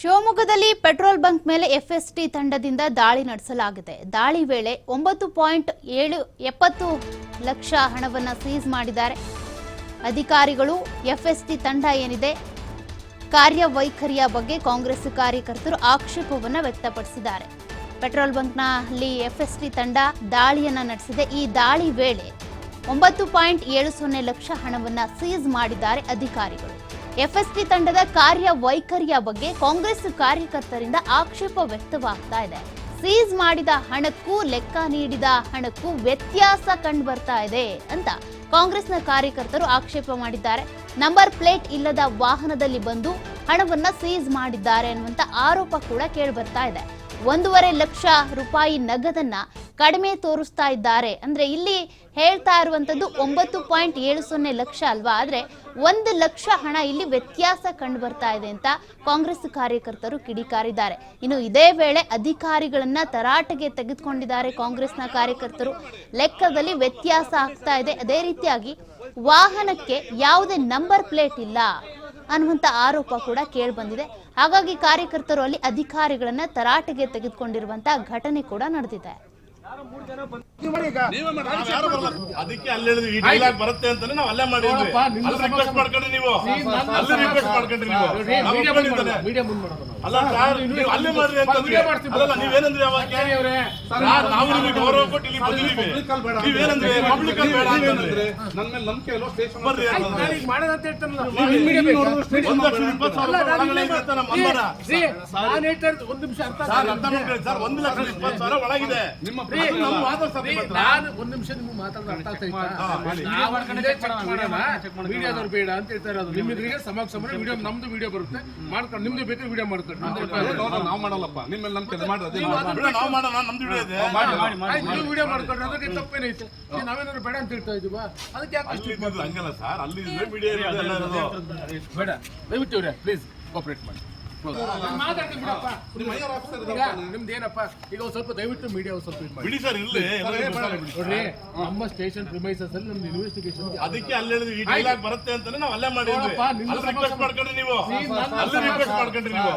ಶಿವಮೊಗ್ಗದಲ್ಲಿ petrol bunk ಮೇಲೆ FST ತಂಡದಿಂದ ದಾಳಿ ನಡೆಸಲಾಗಿದೆ. ದಾಳಿ ವೇಳೆ ಒಂಬತ್ತು ಪಾಯಿಂಟ್ ಏಳು ಎಪ್ಪತ್ತು ಲಕ್ಷ ಹಣವನ್ನು ಸೀಸ್ ಮಾಡಿದ್ದಾರೆ. ಅಧಿಕಾರಿಗಳು ಎಫ್ಎಸ್ಟಿ ತಂಡ ಏನಿದೆ, ಕಾರ್ಯವೈಖರಿಯ ಬಗ್ಗೆ ಕಾಂಗ್ರೆಸ್ ಕಾರ್ಯಕರ್ತರು ಆಕ್ಷೇಪವನ್ನು ವ್ಯಕ್ತಪಡಿಸಿದ್ದಾರೆ. ಪೆಟ್ರೋಲ್ ಬಂಕ್ನಲ್ಲಿ ಎಫ್ಎಸ್ಟಿ ತಂಡ ದಾಳಿಯನ್ನು ನಡೆಸಿದೆ. ಈ ದಾಳಿ ವೇಳೆ ಒಂಬತ್ತು ಪಾಯಿಂಟ್ ಏಳು ಸೊನ್ನೆ ಲಕ್ಷ ಹಣವನ್ನು ಸೀಸ್ ಮಾಡಿದ್ದಾರೆ ಅಧಿಕಾರಿಗಳು. ಎಫ್ಎಸ್ಟಿ ತಂಡದ ಕಾರ್ಯ ವೈಖರಿಯ ಬಗ್ಗೆ ಕಾಂಗ್ರೆಸ್ ಕಾರ್ಯಕರ್ತರಿಂದ ಆಕ್ಷೇಪ ವ್ಯಕ್ತವಾಗ್ತಾ ಇದೆ. ಸೀಸ್ ಮಾಡಿದ ಹಣಕ್ಕೂ ಲೆಕ್ಕ ನೀಡಿದ ಹಣಕ್ಕೂ ವ್ಯತ್ಯಾಸ ಕಂಡು ಬರ್ತಾ ಇದೆ ಅಂತ ಕಾಂಗ್ರೆಸ್ನ ಕಾರ್ಯಕರ್ತರು ಆಕ್ಷೇಪ ಮಾಡಿದ್ದಾರೆ. ನಂಬರ್ ಪ್ಲೇಟ್ ಇಲ್ಲದ ವಾಹನದಲ್ಲಿ ಬಂದು ಹಣವನ್ನ ಸೀಸ್ ಮಾಡಿದ್ದಾರೆ ಅನ್ನುವಂತ ಆರೋಪ ಕೂಡ ಕೇಳಿ ಬರ್ತಾ ಇದೆ. ಒಂದೂವರೆ ಲಕ್ಷ ರೂಪಾಯಿ ನಗದನ್ನ ಕಡಿಮೆ ತೋರಿಸ್ತಾ ಇದ್ದಾರೆ. ಅಂದ್ರೆ ಇಲ್ಲಿ ಹೇಳ್ತಾ ಇರುವಂತದ್ದು ಒಂಬತ್ತು ಪಾಯಿಂಟ್ ಏಳು ಸೊನ್ನೆ ಲಕ್ಷ ಅಲ್ವಾ? ಆದ್ರೆ ಒಂದು ಲಕ್ಷ ಹಣ ಇಲ್ಲಿ ವ್ಯತ್ಯಾಸ ಕಂಡು ಬರ್ತಾ ಇದೆ ಅಂತ ಕಾಂಗ್ರೆಸ್ ಕಾರ್ಯಕರ್ತರು ಕಿಡಿಕಾರಿದ್ದಾರೆ. ಇನ್ನು ಇದೇ ವೇಳೆ ಅಧಿಕಾರಿಗಳನ್ನ ತರಾಟೆಗೆ ತೆಗೆದುಕೊಂಡಿದ್ದಾರೆ ಕಾಂಗ್ರೆಸ್ನ ಕಾರ್ಯಕರ್ತರು. ಲೆಕ್ಕದಲ್ಲಿ ವ್ಯತ್ಯಾಸ ಆಗ್ತಾ ಇದೆ. ಅದೇ ರೀತಿಯಾಗಿ ವಾಹನಕ್ಕೆ ಯಾವುದೇ ನಂಬರ್ ಪ್ಲೇಟ್ ಇಲ್ಲ ಅನ್ನುವಂತ ಆರೋಪ ಕೂಡ ಕೇಳಿಬಂದಿದೆ. ಹಾಗಾಗಿ ಕಾರ್ಯಕರ್ತರು ಅಲ್ಲಿ ಅಧಿಕಾರಿಗಳನ್ನ ತರಾಟೆಗೆ ತೆಗೆದುಕೊಂಡಿರುವಂಥ ಘಟನೆ ಕೂಡ ನಡೆದಿದೆ. ಅದಕ್ಕೆ ಅಲ್ಲಿ ಹೇಳಿದ್ವಿ ಈ ಡೈಲಾಗ್ ಬರುತ್ತೆ ಅಂತಾನೆ ನಾವು ಅಲ್ಲೇ ಮಾಡಿದ್ವಿ. ಅಲ್ಲಿ ರಿಕ್ವೆಸ್ಟ್ ಮಾಡ್ಕೊಂಡ್ರಿ ನೀವು. ಅಲ್ಲಿ ರಿಕ್ವೆಸ್ಟ್ ಮಾಡ್ಕೊಂಡ್ರಿ ನೀವು. ನಾವು ಒಪ್ಕೊಂಡಿದ್ದಾನೆ. ಅಲ್ಲ ಸರ್ ನೀವು ಅಲ್ಲೇ ಮಾಡ್ರಿ ಅಂತ. ಅಲ್ಲಲ್ಲ ನೀವೇನಂದ್ರಿ ಅವಾಗ ಸರಿ ನಾವು ನಿಮಗೆ ಗೌರವ ಕೊಟ್ಟು ಇಲ್ಲಿ ಬಂದಿದ್ದೀವಿ. ನೀವೇನಂದ್ರೆ? ಪಬ್ಲಿಕ್ ಬೇಡ ಅಂತಂದ್ರೆ. ನನ್ ಮೇಲೆ ನಂಬಿಕೆ ಸ್ಟೇಷನ್ ಬರ್ರಿ ಬೇಕಾ? ಒಂದು ಲಕ್ಷ ಇಪ್ಪತ್ತು ಸಾವಿರ ಅಲ್ಲ, ಅರ್ಥ ಸರ್ ಆಗ್ತಿಲ್ಲ. ಅರ್ಥ ಸರ್ ಒಂದು ಲಕ್ಷ ಇಪ್ಪತ್ತು ಸಾವಿರ ಒಳಗಿದೆ. ನಿಮ್ಮ ನಾನು ಒಂದ್ ನಿಮಿಷ ನಿಮ್ಗೆ ಮಾತಾಡೋದು ಅರ್ಥ ಆಗ್ತಾ ಇತ್ತಾ? ನಾವು ಇಲ್ಲೇ check ಮಾಡೋಣ. ಮೀಡಿಯಾದವ್ರು ಬೇಡ ಅಂತ ಹೇಳ್ತಾ ಇರೋದು ನಿಮ್ಮಿದ್ರಿಗೆ ಸಮಾಜ ಸಮಾನ ವಿಡಿಯೋ ನಮ್ದು ವಿಡಿಯೋ ಬರುತ್ತೆ. ಮಾಡ್ಕೊಂಡು ನಿಮ್ದು ಬೇಕಾದ್ರೆ ವಿಡಿಯೋ ಮಾಡ್ತಾರೆ ನಾವ್ ಮಾಡಲ್ಲಪ್ಪ. ನೀವು ಮಾಡೋಣ ನಮ್ದು ವಿಡಿಯೋ ಇದೆ. ನೀವು ವಿಡಿಯೋ ಮಾಡ್ಕೊಂಡ್ರೆ. ಅದಕ್ಕೆ ತಪ್ಪೇನೈತೆ ನಾವೇನಾದ್ರು ಬೇಡ ಅಂತ ಹೇಳ್ತಾ ಇದೀವ? ಅದಕ್ಕೆ ಯಾಕೆ ಅಷ್ಟು ಹಂಗಲ್ಲ ಸರ್. ಅಲ್ಲಿ ಮೀಡಿಯಾ ಬೇಡ. ದಯವಿಟ್ಟು ಪ್ಲೀಸ್ ಕೋಪರೇಟ್ ಮಾಡಿ. ಈಗ ಸ್ವಲ್ಪ ದಯವಿಟ್ಟು ಮೀಡಿಯಾ ಸ್ವಲ್ಪ ಬಿಡಿ ಸರ್ ನೋಡ್ರಿ ನಮ್ಮ ಸ್ಟೇಷನ್ ಪ್ರಿಮೈಸಸ್ ಅಲ್ಲಿ ನಮ್ದು ಇನ್ವೆಸ್ಟಿಗೇಷನ್ ಅದಕ್ಕೆ ಅಲ್ಲಿ ಹೇಳಿದ್ವಿ ಈ ಡೈಲಾಗ್ ಬರುತ್ತೆ ಅಂತಾನೆ ನಾವು ಅಲ್ಲೇ ಮಾಡಿದ್ವಿ. ಅಲ್ಲಿ ರಿಕ್ವೆಸ್ಟ್ ಮಾಡ್ಕೊಂಡ್ರಿ ನೀವು. ಅಲ್ಲಿ ರಿಕ್ವೆಸ್ಟ್ ಮಾಡ್ಕೊಂಡ್ರಿ ನೀವು.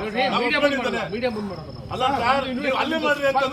ಮೀಡಿಯಾ ಮುಂದ್ ಅಲ್ಲ ಸರ್ ನೀವು ಅಲ್ಲೇ ಮಾಡ್ರಿ ಅಂತ